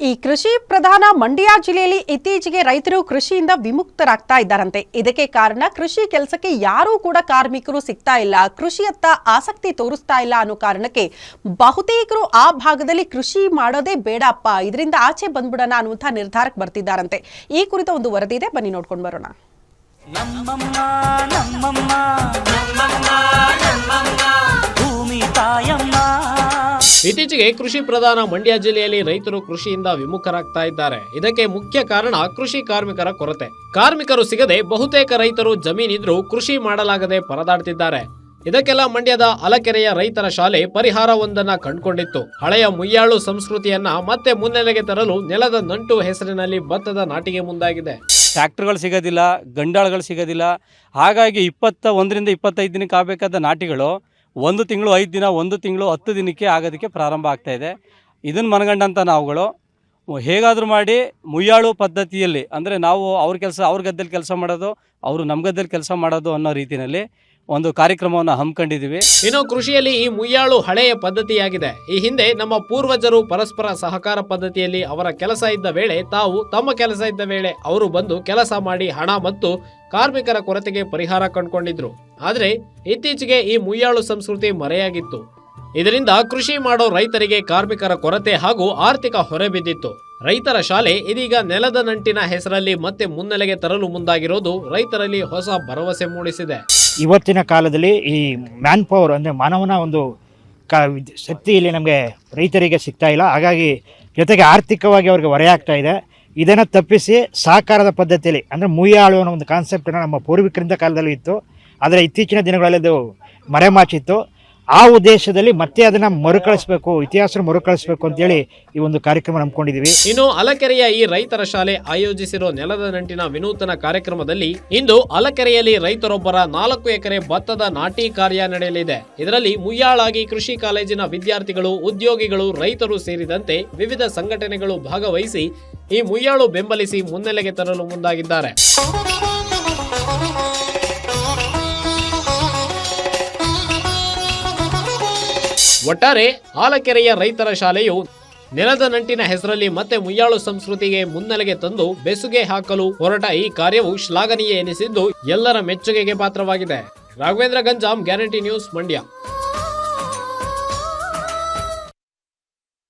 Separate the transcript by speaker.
Speaker 1: ಈ ಕೃಷಿ ಪ್ರಧಾನ ಮಂಡ್ಯ ಜಿಲ್ಲೆಯಲ್ಲಿ ಇತ್ತೀಚೆಗೆ ರೈತರು ಕೃಷಿಯಿಂದ ವಿಮುಕ್ತರಾಗ್ತಾ ಇದ್ದಾರಂತೆ. ಇದಕ್ಕೆ ಕಾರಣ ಕೃಷಿ ಕೆಲಸಕ್ಕೆ ಯಾರೂ ಕೂಡ ಕಾರ್ಮಿಕರು ಸಿಗ್ತಾ ಇಲ್ಲ. ಕೃಷಿಯತ್ತ ಆಸಕ್ತಿ ತೋರಿಸ್ತಾ ಇಲ್ಲ ಅನ್ನೋ ಕಾರಣಕ್ಕೆ ಬಹುತೇಕರು ಆ ಭಾಗದಲ್ಲಿ ಕೃಷಿ ಮಾಡೋದೇ ಬೇಡಪ್ಪ, ಇದರಿಂದ ಆಚೆ ಬಂದ್ಬಿಡೋಣ ಅನ್ನುವಂಥ ನಿರ್ಧಾರಕ್ಕೆ ಬರ್ತಿದ್ದಾರಂತೆ. ಈ ಕುರಿತ ಒಂದು ವರದಿ ಇದೆ. ಬನ್ನಿ ನೋಡ್ಕೊಂಡು ಬರೋಣ.
Speaker 2: ಭೂಮಿ ತಾಯಮ್ಮ
Speaker 3: ಇತ್ತೀಚೆಗೆ ಕೃಷಿ ಪ್ರಧಾನ ಮಂಡ್ಯ ಜಿಲ್ಲೆಯಲ್ಲಿ ರೈತರು ಕೃಷಿಯಿಂದ ವಿಮುಖರಾಗ್ತಾ ಇದ್ದಾರೆ. ಇದಕ್ಕೆ ಮುಖ್ಯ ಕಾರಣ ಕೃಷಿ ಕಾರ್ಮಿಕರ ಕೊರತೆ. ಕಾರ್ಮಿಕರು ಸಿಗದೆ ಬಹುತೇಕ ರೈತರು ಜಮೀನಿದ್ರೂ ಕೃಷಿ ಮಾಡಲಾಗದೆ ಪರದಾಡ್ತಿದ್ದಾರೆ. ಇದಕ್ಕೆಲ್ಲ ಮಂಡ್ಯದ ಅಲಕೆರೆಯ ರೈತರ ಶಾಲೆ ಪರಿಹಾರವೊಂದನ್ನ ಕಂಡುಕೊಂಡಿತ್ತು. ಹಳೆಯ ಮುಯ್ಯಾಳು ಸಂಸ್ಕೃತಿಯನ್ನ ಮತ್ತೆ ಮುನ್ನೆಲೆಗೆ ತರಲು ನೆಲದ ನಂಟು ಹೆಸರಿನಲ್ಲಿ ಭತ್ತದ ನಾಟಿಗೆ ಮುಂದಾಗಿದೆ.
Speaker 4: ಟ್ರ್ಯಾಕ್ಟರ್ಗಳು ಸಿಗೋದಿಲ್ಲ ಗಂಡಾಳುಗಳು ಸಿಗೋದಿಲ್ಲ. ಹಾಗಾಗಿ ಇಪ್ಪತ್ತ ಒಂದರಿಂದ ಇಪ್ಪತ್ತೈದು ದಿನಕ್ಕೆ ಆಗಬೇಕಾದ ನಾಟಿಗಳು ಒಂದು ತಿಂಗಳು ಐದು ದಿನ, ಒಂದು ತಿಂಗಳು ಹತ್ತು ದಿನಕ್ಕೆ ಆಗೋದಕ್ಕೆ ಪ್ರಾರಂಭ ಆಗ್ತಾ ಇದೆ. ಇದನ್ನು ಮನಗಂಡಂಥ ನಾವುಗಳು, ಹೇಗಾದರೂ ಮಾಡಿ ಮುಯ್ಯಾಳು ಪದ್ಧತಿಯಲ್ಲಿ, ಅಂದರೆ ನಾವು ಅವ್ರ ಕೆಲಸ, ಅವ್ರ ಗದ್ದೆಲಿ ಕೆಲಸ ಮಾಡೋದು, ಅವರು ನಮ್ಮ ಗದ್ದೆಲಿ ಕೆಲಸ ಮಾಡೋದು ಅನ್ನೋ ರೀತಿಯಲ್ಲಿ ಒಂದು ಕಾರ್ಯಕ್ರಮವನ್ನು ಹಮ್ಮಿಕೊಂಡಿದ್ದೀವಿ.
Speaker 3: ಇನ್ನು ಕೃಷಿಯಲ್ಲಿ ಈ ಮುಯ್ಯಾಳು ಹಳೆಯ ಪದ್ಧತಿಯಾಗಿದೆ. ಈ ಹಿಂದೆ ನಮ್ಮ ಪೂರ್ವಜರು ಪರಸ್ಪರ ಸಹಕಾರ ಪದ್ಧತಿಯಲ್ಲಿ ಅವರ ಕೆಲಸ ಇದ್ದ ವೇಳೆ ತಾವು ತಮ್ಮ ಕೆಲಸ ಇದ್ದ ವೇಳೆ ಅವರು ಬಂದು ಕೆಲಸ ಮಾಡಿ ಹಣ ಮತ್ತು ಕಾರ್ಮಿಕರ ಕೊರತೆಗೆ ಪರಿಹಾರ ಕಂಡುಕೊಂಡಿದ್ರು. ಆದರೆ ಇತ್ತೀಚೆಗೆ ಈ ಮುಯ್ಯಾಳು ಸಂಸ್ಕೃತಿ ಮರೆಯಾಗಿತ್ತು. ಇದರಿಂದ ಕೃಷಿ ಮಾಡೋ ರೈತರಿಗೆ ಕಾರ್ಮಿಕರ ಕೊರತೆ ಹಾಗೂ ಆರ್ಥಿಕ ಹೊರೆ ಬಿದ್ದಿತ್ತು. ರೈತರ ಶಾಲೆ ಇದೀಗ ನೆಲದ ನಂಟಿನ ಹೆಸರಲ್ಲಿ ಮತ್ತೆ ಮುನ್ನೆಲೆಗೆ ತರಲು ಮುಂದಾಗಿರೋದು ರೈತರಲ್ಲಿ ಹೊಸ ಭರವಸೆ ಮೂಡಿಸಿದೆ.
Speaker 5: ಇವತ್ತಿನ ಕಾಲದಲ್ಲಿ ಈ ಮ್ಯಾನ್ ಪವರ್ ಅಂದರೆ ಮಾನವನ ಒಂದು ಕ ಶಕ್ತಿ ಇಲ್ಲಿ ನಮಗೆ ರೈತರಿಗೆ ಸಿಗ್ತಾ ಇಲ್ಲ. ಹಾಗಾಗಿ ಜೊತೆಗೆ ಆರ್ಥಿಕವಾಗಿ ಅವ್ರಿಗೆ ಹೊರೆಯಾಗ್ತಾ ಇದೆ. ಇದನ್ನು ತಪ್ಪಿಸಿ ಸಹಕಾರದ ಪದ್ಧತಿಯಲ್ಲಿ ಅಂದರೆ ಮುಯ್ಯಾಳು ಅನ್ನೋ ಒಂದು ಕಾನ್ಸೆಪ್ಟನ್ನು ನಮ್ಮ ಪೂರ್ವಿಕರಿಂದ ಕಾಲದಲ್ಲಿ ಇತ್ತು. ಆದರೆ ಇತ್ತೀಚಿನ ದಿನಗಳಲ್ಲಿ ಅದು ಮರೆಮಾಚಿತ್ತು. ಆ ಉದ್ದೇಶದಲ್ಲಿ ಮತ್ತೆ ಅದನ್ನ ಮರುಕಳಿಸಬೇಕು ಇತಿಹಾಸ ಮರುಕಳಿಸ್ಬೇಕು ಅಂತೇಳಿ ಈ ಒಂದು ಕಾರ್ಯಕ್ರಮ ನಂಬ್ಕೊಂಡಿದ್ದೀವಿ
Speaker 3: ಇನ್ನು ಅಲಕೆರೆಯ ಈ ರೈತರ ಶಾಲೆ ಆಯೋಜಿಸಿರೋ ನೆಲದ ನಂಟಿನ ವಿನೂತನ ಕಾರ್ಯಕ್ರಮದಲ್ಲಿ ಇಂದು ಅಲಕೆರೆಯಲ್ಲಿ ರೈತರೊಬ್ಬರ ನಾಲ್ಕು ಎಕರೆ ಭತ್ತದ ನಾಟಿ ಕಾರ್ಯ ನಡೆಯಲಿದೆ. ಇದರಲ್ಲಿ ಮುಯ್ಯಾಳಾಗಿ ಕೃಷಿ ಕಾಲೇಜಿನ ವಿದ್ಯಾರ್ಥಿಗಳು, ಉದ್ಯೋಗಿಗಳು, ರೈತರು ಸೇರಿದಂತೆ ವಿವಿಧ ಸಂಘಟನೆಗಳು ಭಾಗವಹಿಸಿ ಈ ಮುಯ್ಯಾಳು ಬೆಂಬಲಿಸಿ ಮುನ್ನೆಲೆಗೆ ತರಲು ಮುಂದಾಗಿದ್ದಾರೆ. ಒಟ್ಟಾರೆ ಆಲಕೆರೆಯ ರೈತರ ಶಾಲೆಯು ನೆಲದ ನಂಟಿನ ಹೆಸರಲ್ಲಿ ಮತ್ತೆ ಮುಯ್ಯಾಳು ಸಂಸ್ಕೃತಿಗೆ ಮುನ್ನೆಲೆಗೆ ತಂದು ಬೆಸುಗೆ ಹಾಕಲು ಹೊರಟ ಈ ಕಾರ್ಯವು ಶ್ಲಾಘನೀಯ ಎನಿಸಿದ್ದು ಎಲ್ಲರ ಮೆಚ್ಚುಗೆಗೆ ಪಾತ್ರವಾಗಿದೆ. Raghavendra Ganjam, guarantee news, Mandya.